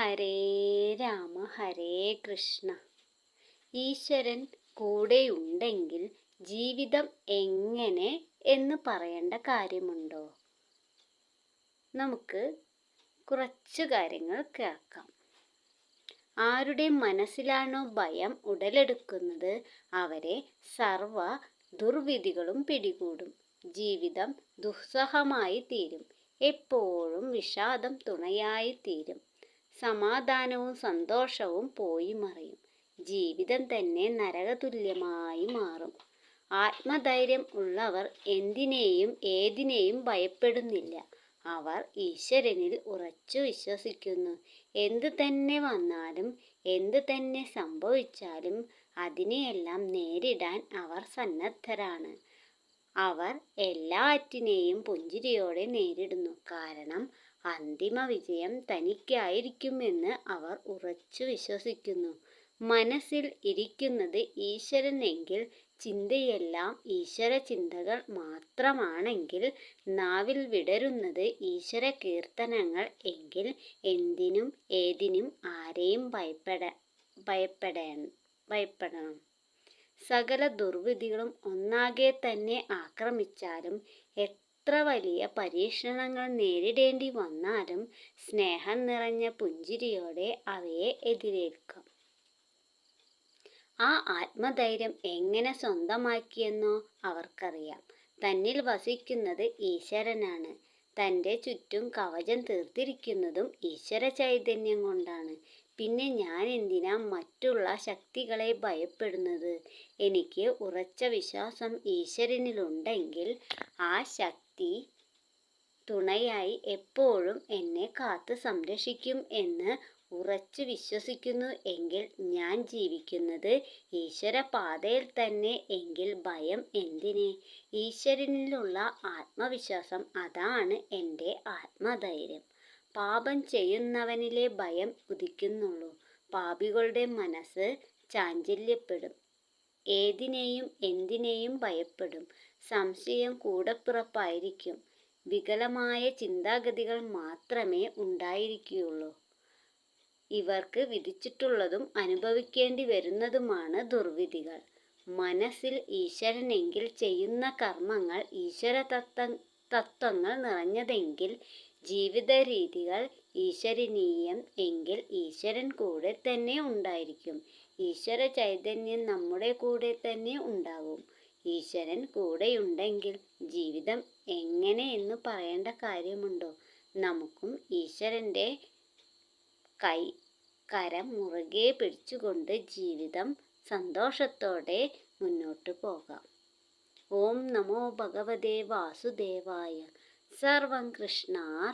ഹരേ രാമ ഹരേ കൃഷ്ണ. ഈശ്വരൻ കൂടെയുണ്ടെങ്കിൽ ജീവിതം എങ്ങനെ എന്ന് പറയേണ്ട കാര്യമുണ്ടോ? നമുക്ക് കുറച്ച് കാര്യങ്ങൾ കേൾക്കാം. ആരുടെ മനസ്സിലാണോ ഭയം ഉടലെടുക്കുന്നത് അവരെ സർവ ദുർവിധികളും പിടികൂടും. ജീവിതം ദുസ്സഹമായി തീരും എപ്പോഴും വിഷാദം തുണയായി തീരും സമാധാനവും സന്തോഷവും പോയി മറിയും. ജീവിതം തന്നെ നരകതുല്യമായി മാറും. ആത്മധൈര്യം ഉള്ളവർ എന്തിനേയും ഏതിനേയും ഭയപ്പെടുന്നില്ല. അവർ ഈശ്വരനിൽ ഉറച്ചു വിശ്വസിക്കുന്നു. എന്ത് തന്നെ വന്നാലും എന്ത് തന്നെ സംഭവിച്ചാലും അതിനെയെല്ലാം നേരിടാൻ അവർ സന്നദ്ധരാണ്. അവർ എല്ലാറ്റിനെയും പുഞ്ചിരിയോടെ നേരിടുന്നു. കാരണം അന്തിമ വിജയം തനിക്കായിരിക്കുമെന്ന് അവർ ഉറച്ചു വിശ്വസിക്കുന്നു. മനസ്സിൽ ഇരിക്കുന്നത് ഈശ്വരൻ എങ്കിൽ ചിന്തയെല്ലാം ഈശ്വര ചിന്തകൾ മാത്രമാണെങ്കിൽ നാവിൽ വിടരുന്നത് ഈശ്വര കീർത്തനങ്ങൾ എങ്കിൽ എന്തിനും ഏതിനും ആരെയും ഭയപ്പെട ഭയപ്പെട ഭയപ്പെടണം. സകല ദുർവിധികളും ഒന്നാകെ തന്നെ ആക്രമിച്ചാലും എത്ര വലിയ പരീക്ഷണങ്ങൾ നേരിടേണ്ടി വന്നാലും സ്നേഹം നിറഞ്ഞ പുഞ്ചിരിയോടെ അവയെ എതിരേൽക്കും. ആ ആത്മധൈര്യം എങ്ങനെ സ്വന്തമാക്കിയെന്നോ അവർക്കറിയാം. തന്നിൽ വസിക്കുന്നത് ഈശ്വരനാണ്. തന്റെ ചുറ്റും കവചം തീർത്തിരിക്കുന്നതും ഈശ്വര ചൈതന്യം കൊണ്ടാണ്. പിന്നെ ഞാൻ എന്തിനാ മറ്റുള്ള ശക്തികളെ ഭയപ്പെടുന്നത്? എനിക്ക് ഉറച്ച വിശ്വാസം ഈശ്വരനിലുണ്ടെങ്കിൽ ആ ശക്തി തുണയായി എപ്പോഴും എന്നെ കാത്തു സംരക്ഷിക്കും എന്ന് ഉറച്ചു വിശ്വസിക്കുന്നു എങ്കിൽ ഞാൻ ജീവിക്കുന്നത് ഈശ്വരപാതയിൽ തന്നെ എങ്കിൽ ഭയം എന്തിന്? ഈശ്വരനിലുള്ള ആത്മവിശ്വാസം അതാണ് എന്റെ ആത്മധൈര്യം. പാപം ചെയ്യുന്നവനിലെ ഭയം ഉദിക്കുന്നുള്ളൂ. പാപികളുടെ മനസ്സ് ചാഞ്ചല്യപ്പെടും. ഏതിനെയും എന്തിനേയും ഭയപ്പെടും. സംശയം കൂടപ്പിറപ്പായിരിക്കും. വികലമായ ചിന്താഗതികൾ മാത്രമേ ഉണ്ടായിരിക്കുകയുള്ളൂ. ഇവർക്ക് വിധിച്ചിട്ടുള്ളതും അനുഭവിക്കേണ്ടി വരുന്നതുമാണ് ദുർവിധികൾ. മനസ്സിൽ ഈശ്വരനെങ്കിൽ ചെയ്യുന്ന കർമ്മങ്ങൾ ഈശ്വര തത്വ തത്വങ്ങൾ നിറഞ്ഞതെങ്കിൽ ജീവിത രീതികൾ ഈശ്വരനീയം എങ്കിൽ ഈശ്വരൻ കൂടെ തന്നെ ഉണ്ടായിരിക്കും. ഈശ്വര ചൈതന്യം നമ്മുടെ കൂടെ തന്നെ ഉണ്ടാകും ഈശ്വരൻ കൂടെയുണ്ടെങ്കിൽ ജീവിതം എങ്ങനെ എന്ന് പറയേണ്ട കാര്യമുണ്ടോ? നമുക്കും ഈശ്വരന്റെ കൈ കരം മുറുകെ പിടിച്ചുകൊണ്ട് ജീവിതം സന്തോഷത്തോടെ മുന്നോട്ട് പോകാം. ഓം നമോ ഭഗവതേ വാസുദേവായ. സർവം കൃഷ്ണാർ